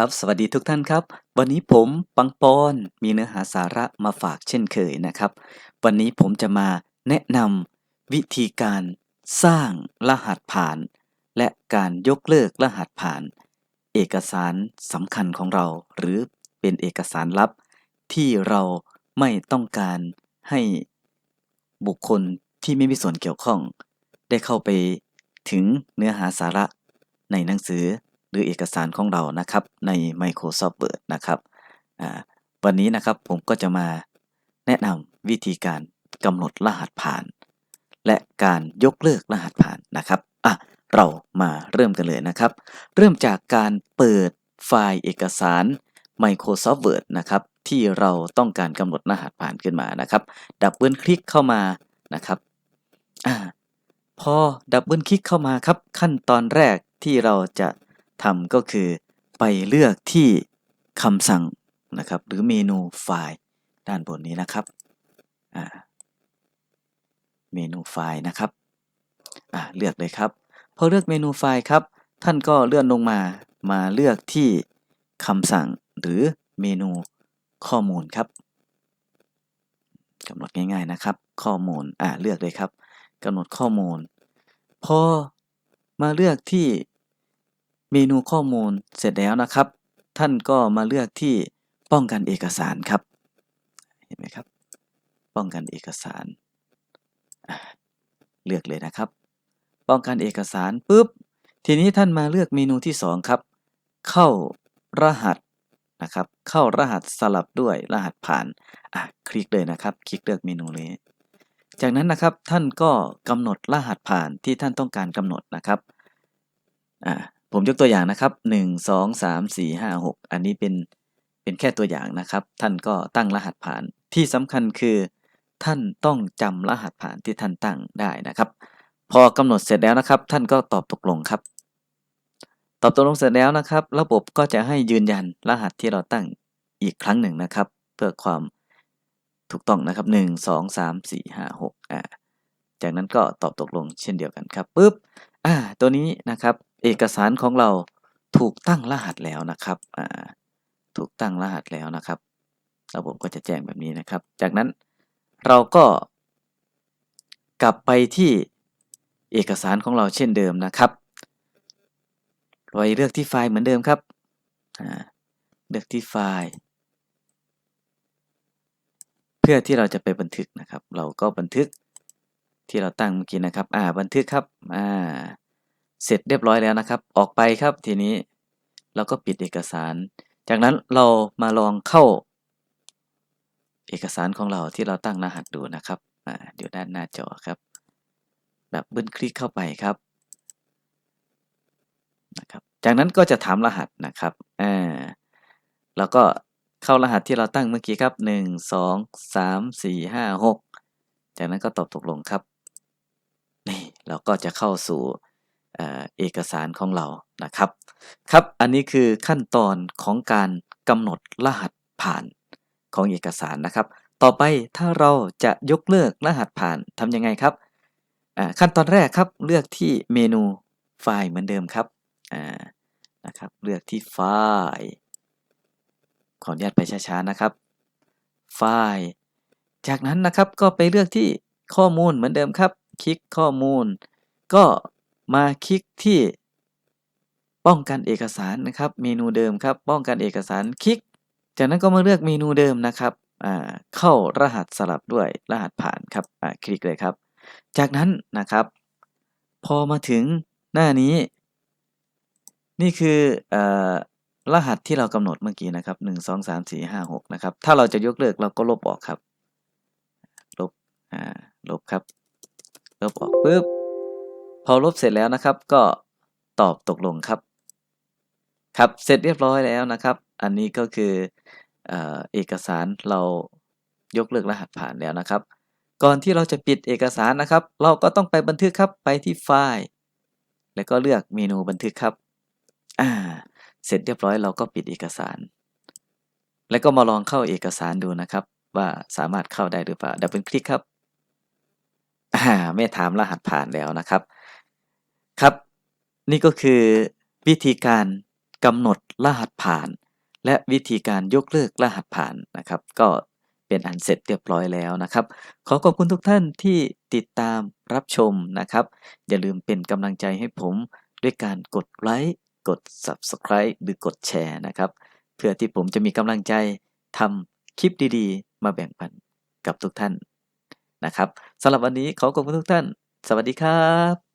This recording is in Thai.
ครับสวัสดีทุกท่านครับ วันนี้ผมปังปอนมีเนื้อหาสาระมาฝากเช่นเคยนะครับ วันนี้ผมจะมาแนะนำวิธีการสร้างรหัสผ่าน และการยกเลิกรหัสผ่าน เอกสารสำคัญของเรา หรือเป็นเอกสารลับ ที่เราไม่ต้องการให้บุคคลที่ไม่มีส่วนเกี่ยวข้อง ได้เข้าไปถึงเนื้อหาสาระในหนังสือ หรือเอกสารของเรานะครับใน Microsoft Word นะครับวันนี้นะครับผมก็จะมาแนะนำวิธีการกำหนดรหัสผ่าน และการยกเลิกรหัสผ่านนะครับอะเรามาเริ่มกันเลยนะครับ เริ่มจากการเปิดไฟล์เอกสาร Microsoft Word นะครับที่เราต้องการกำหนดรหัสผ่านขึ้นมานะครับ ดับเบิลคลิกเข้ามานะครับอ่าพอดับเบิลคลิกเข้ามาครับ ขั้นตอนแรกที่เราจะ ทำก็คือไปเลือกที่คำสั่งนะครับ หรือเมนูไฟล์ด้านบนนี้นะครับเมนูไฟล์นะครับเลือกเลยครับพอเลือกเมนูไฟล์ครับ ท่านก็เลื่อนลงมามาเลือกที่คำสั่งหรือเมนูข้อมูลครับกำหนดง่ายๆนะครับ ข้อมูลอ่าเลือกเลยครับกำหนดข้อมูล พอมาเลือกที่ มนูข้อมูลเสร็จแล้วนะครับ ท่านก็มาเลือกที่ป้องกันเอกสารครับ เห็นไหมครับ ป้องกันเอกสาร เลือกเลยนะครับ ป้องกันเอกสารปุ๊บ ทีนี้ท่านมาเลือกเมนูที่ 2 ครับ เข้ารหัสนะครับ เข้ารหัสสลับด้วยรหัสผ่าน อะ คลิกเลยนะครับ คลิกเลือกเมนูเลย จากนั้นนะครับท่านก็กำหนดรหัสผ่านที่ท่านต้องการกำหนดนะครับ อ่า ผมยกตัวอย่างนะครับ 1 2 3 4 5 6 อันนี้เป็นเป็นแค่ตัวอย่างนะครับ ท่านก็ตั้งรหัสผ่านที่สำคัญคือ ท่านต้องจำรหัสผ่านที่ท่านตั้งได้นะครับ พอกำหนดเสร็จแล้วนะครับ ท่านก็ตอบตกลงครับ ตอบตกลงเสร็จแล้วนะครับ ระบบก็จะให้ยืนยันรหัสที่เราตั้งอีกครั้งหนึ่งนะครับ เพื่อความถูกต้องนะครับ 1 2 3 4 5 6อ่าจากนั้นก็ตอบตกลงเช่นเดียวกันครับปุ๊บอ่าตัวนี้นะครับ เอกสารของเราถูกตั้งรหัสแล้วนะครับถูกตั้งรหัสแล้วนะครับระบบก็จะแจ้งแบบนี้นะครับ จากนั้นเราก็ กลับไปที่เอกสารของเราเช่นเดิมนะครับไปเลือกที่ไฟล์เหมือนเดิมครับเลือกที่ไฟล์ เพื่อที่เราจะไปบันทึกนะครับ เราก็บันทึกที่เราตั้งเมื่อกี้นะครับ อ่า บันทึกครับ อ่า เสร็จเรียบร้อยแล้วนะครับ ออกไปครับทีนี้เราก็ปิดเอกสาร จากนั้นเรามาลองเข้า เอกสารของเราที่เราตั้งรหัสดูนะครับอ่าอยู่ด้านหน้าจอครับดับเบิลคลิกเข้าไปครับนะครับ จากนั้นก็จะถามรหัสนะครับอ่าแล้วก็เข้ารหัสที่เราตั้งเมื่อกี้ครับ 1 2 3 4 5 6 จากนั้นก็ตอบตกลงครับ นี่เราก็จะเข้าสู่ เอเอกสารของเรานะครับ ครับ อันนี้คือขั้นตอนของการกำหนดรหัสผ่านของเอกสารนะครับ ต่อไปถ้าเราจะยกเลิกรหัสผ่านทำยังไงครับ ขั้นตอนแรกครับเลือกที่เมนูไฟล์เหมือนเดิมครับนะครับ เลือกที่ไฟล์ ขออนุญาตไปช้าๆนะครับ ไฟล์ จากนั้นนะครับก็ไปเลือกที่ข้อมูลเหมือนเดิมครับ คลิกข้อมูล ก็ มาคลิกที่ป้องกันเอกสารนะครับ เมนูเดิมครับ ป้องกันเอกสารคลิก จากนั้นก็มาเลือกเมนูเดิมนะครับเข้ารหัสสลับด้วยรหัสผ่านครับคลิกเลยครับ จากนั้นนะครับ พอมาถึงหน้านี้ นี่คืออรหัสที่เรากำหนดเมื่อกี้นะครับ 1 2 3 4 5 6 นะครับ ถ้าเราจะยกเลิกเราก็ลบออกครับ ลบลบครับ ลบออกปุ๊บ พอลบเสร็จแล้วนะครับ ก็ตอบตกลงครับ ครับเสร็จเรียบร้อยแล้วนะครับ อันนี้ก็คือเอเอกสารเรายกเลิกรหัสผ่านแล้วนะครับ ก่อนที่เราจะปิดเอกสารนะครับ เราก็ต้องไปบันทึกครับไปที่ไฟล์ แล้วก็เลือกเมนูบันทึกครับอ่าเสร็จเรียบร้อยเราก็ปิดเอกสาร แล้วก็มาลองเข้าเอกสารดูนะครับ ว่าสามารถเข้าได้หรือเปล่าดับเบิลคลิกครับอ่าไม่ถามรหัสผ่านแล้วนะครับ ครับ นี่ก็คือวิธีการกำหนดรหัสผ่าน และวิธีการยกเลิกรหัสผ่านนะครับ ก็เป็นอันเสร็จเรียบร้อยแล้วนะครับ ขอขอบคุณทุกท่านที่ติดตามรับชมนะครับ อย่าลืมเป็นกำลังใจให้ผมด้วยการกดไลค์กด Subscribe หรือกดแชร์นะครับ เพื่อที่ผมจะมีกำลังใจทำคลิปดีๆ มาแบ่งปันกับทุกท่านนะครับสำหรับวันนี้ขอขอบคุณทุกท่าน สวัสดีครับ